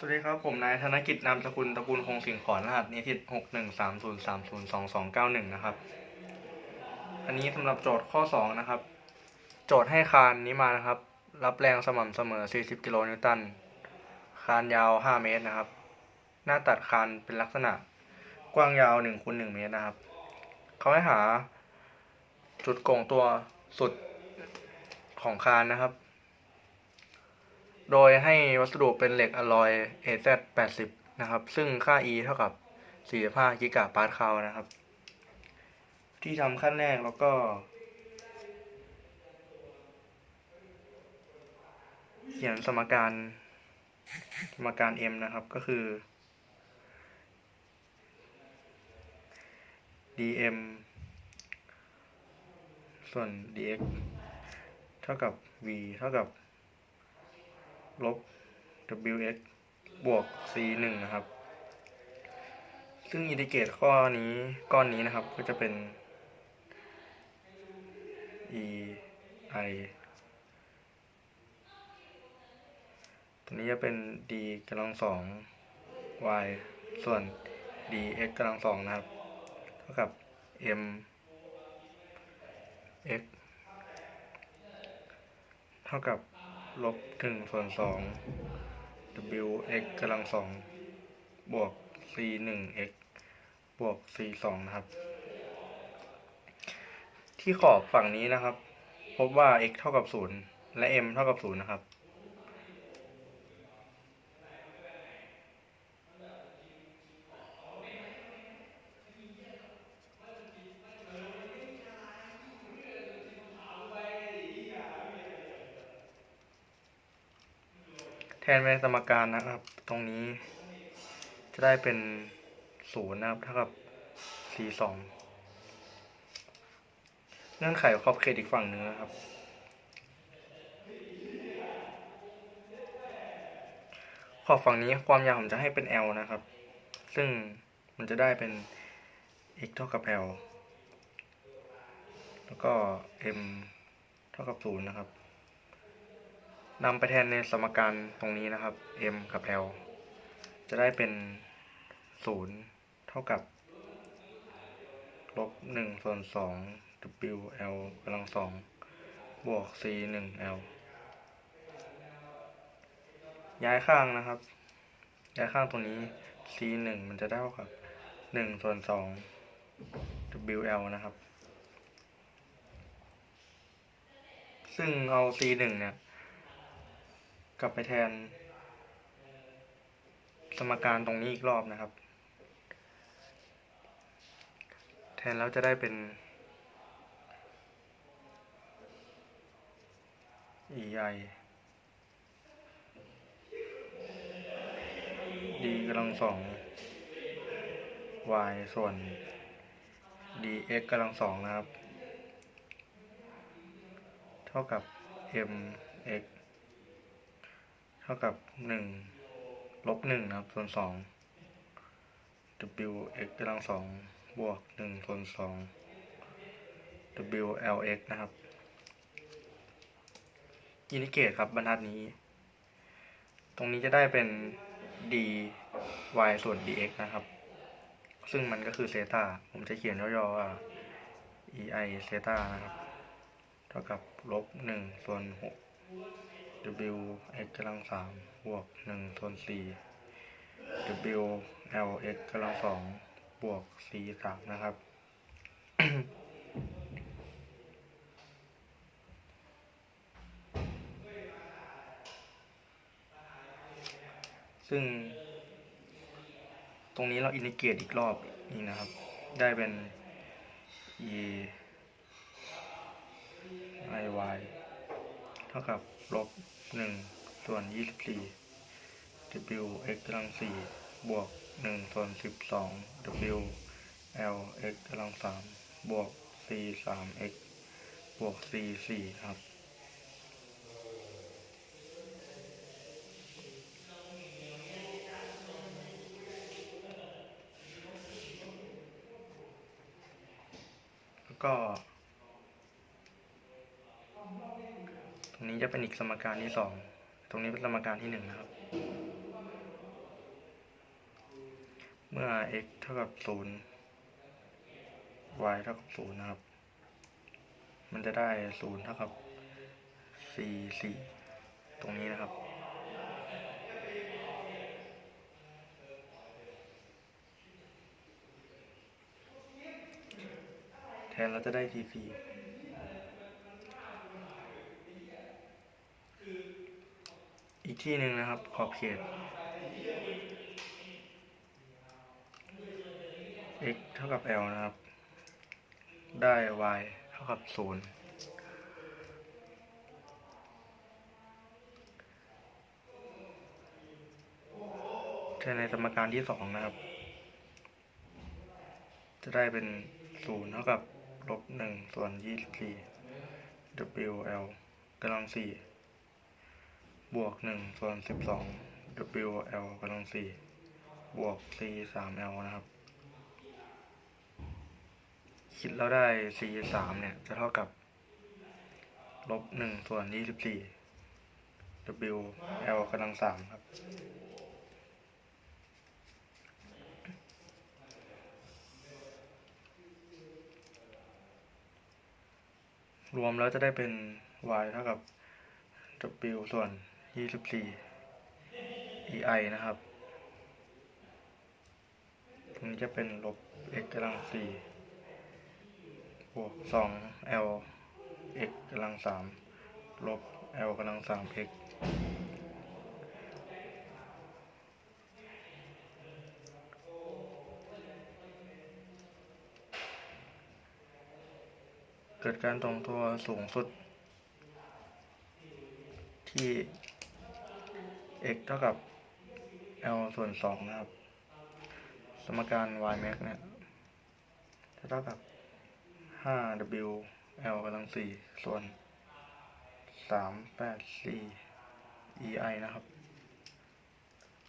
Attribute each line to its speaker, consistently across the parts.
Speaker 1: สวัสดีครับ ผมนายธนกิจนามสกุลตระกูลคงสิงขอนรหัสนิทิหกหนึ่งสามศูนย์สามศูนย์สองสองเก้าหนึ่งนะครับ อันนี้สำหรับโจทย์ข้อสองนะครับ โจทย์ให้คานนี้มานะครับ รับแรงสม่ำเสมอ40กิโลนิวตัน คานยาว5เมตรนะครับ หน้าตัดคานเป็นลักษณะ กว้างยาว1คูณ1เมตรนะครับ เขาให้หา จุดโก่งตัวสุดของคานนะครับ โดยให้วัสดุเป็นเหล็กอลลอย AZ80 นะครับ ซึ่งค่า E เท่ากับ 45 กิกะปาสคาลนะครับ ที่ทำขั้นแรกแล้วก็ เขียนสมการ สมการ M นะครับก็คือ dm ส่วน dx เท่ากับ v เท่ากับ ลบ wx บวก c หนึ่งนะครับ ซึ่งอินทิเกรตข้อนี้ก้อนนี้นะครับก็จะเป็น e i ตัวนี้จะเป็น d กำลังสอง y ส่วน dx กำลังสองนะครับ เท่ากับ m x เท่ากับ ลบหนึ่งส่วนสอง w x กำลังสองบวก c หนึ่ง x บวก c สองนะครับ ที่ขอบฝั่งนี้นะครับ พบว่า x เท่ากับศูนย์และ m เท่ากับศูนย์นะครับ แทนในสมการนะครับ ตรงนี้ จะได้เป็นศูนย์นะครับเท่ากับ c สองเงื่อนไขขอบเขตอีกฝั่งหนึ่งนะครับ ขอบฝั่งนี้ความยาวผมจะให้เป็น L นะครับ ซึ่งมันจะได้เป็น x เท่ากับ L แล้วก็ m เท่ากับศูนย์นะครับ นำไปแทนในสมการตรงนี้นะครับ m กับ l จะได้เป็น 0 เท่ากับลบ1ส่วน2 w l กำลังสองบวก c 1 l ย้ายข้างนะครับ ย้ายข้างตรงนี้ c 1มันจะได้เท่ากับ1ส่วน2 w l นะครับ ซึ่งเอา c 1เนี่ย กลับไปแทน สมการตรงนี้อีกรอบนะครับ แทนแล้วจะได้เป็น ei d กำลังสอง y ส่วน dx กำลังสองนะครับ เท่ากับ mx เท่ากับหนึ่งลบหนึ่งนะครับ ส่วนสอง w x กำลังสองบวกหนึ่งส่วนสอง w l x นะครับอินทิเกตครับบรรทัดนี้ ตรงนี้จะได้เป็น d y ส่วน dx นะครับ ซึ่งมันก็คือเซตาผมจะเขียนย่อๆว่า e i เซตานะครับ เท่ากับลบหนึ่งส่วนหก w x กำลังสามบวกหนึ่งส่วนสี่ w l x กำลังสองบวก c สามนะครับ ซึ่ง ตรงนี้เราอินทิเกรตอีกรอบนี่นะครับ ได้เป็น e i y เท่ากับ ลบหนึ่งส่วนยี่สิบสี่ w x กำลังสี่บวกหนึ่งส่วนสิบสอง w l x กำลังสามบวก c สาม x บวก c สี่ครับแล้วก็ ตรง นี้จะเป็นอีกสมการที่สอง ตรงนี้เป็นสมการที่หนึ่งนะครับ เมื่อ x เท่ากับศูนย์ y เท่ากับศูนย์นะครับ มันจะได้ศูนย์เท่ากับสี่สี่ตรงนี้นะครับ แทนเราจะได้ทีสี่อีก ที่หนึ่งนะครับ ขอบเขต x เท่ากับ l นะครับ ได้ y เท่ากับศูนย์แทนในสมการที่สองนะครับ จะได้เป็นศูนย์เท่ากับลบหนึ่งส่วนยี่สิบสี่ w l กำลังสี่ บวกหนึ่งส่วนสิบสอง w l กำลังสี่บวก c สาม l นะครับ คิดแล้วได้ c สามเนี่ย จะเท่ากับ ลบหนึ่งส่วนยี่สิบสี่ w l กำลังสามครับ รวมแล้วจะได้เป็น y เท่ากับ w ส่วน 24 ei นะครับตรงนี้จะเป็นลบ x กำลัง4บวก2 l x กำลัง3ลบ l กำลัง3 x เกิดการตรงตัวสูงสุดที่ x เท่ากับ l ส่วน2นะครับ สมการ y max เนี่ยจะเท่ากับ 5w l กำลัง4ส่วน 384 ei นะครับ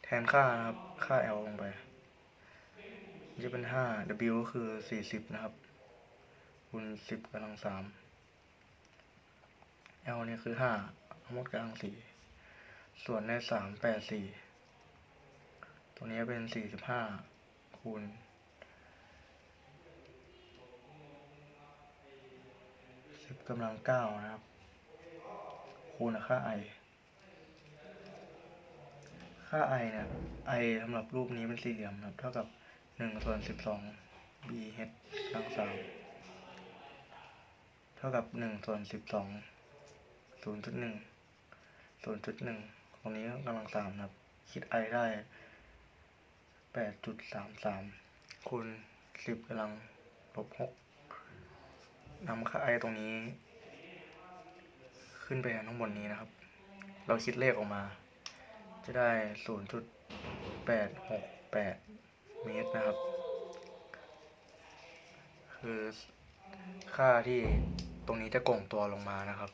Speaker 1: แทนค่านะครับ ค่า l ลงไปจะเป็น 5w ก็คือ 40 นะครับคูณ10กำลัง3 l เนี่ยคือ5ทั้งหมดกำลัง4 ส่วนในสามแปดสี่ตรงนี้เป็นสี่สิบห้าคูณสิบกำลังเก้านะครับ คูณค่าไอค่าไอเนี่ยไอสำหรับรูปนี้เป็นสี่เหลี่ยมนะครับ เท่ากับหนึ่งส่วนสิบสอง b h กำลังสามเท่ากับหนึ่งส่วนสิบสองศูนย์จุดหนึ่งศูนย์จุดหนึ่ง ตรงนี้กำลัง3นะครับ คิด i ได้8.33คูณ10กำลังลบ6นำค่า i ตรงนี้ ขึ้นไปข้งบนนี้นะครับ เราคิดเลขออกมา จะได้0.868เมตรนะครับ คือค่าที่ตรงนี้จะก่งตัวลงมานะครับ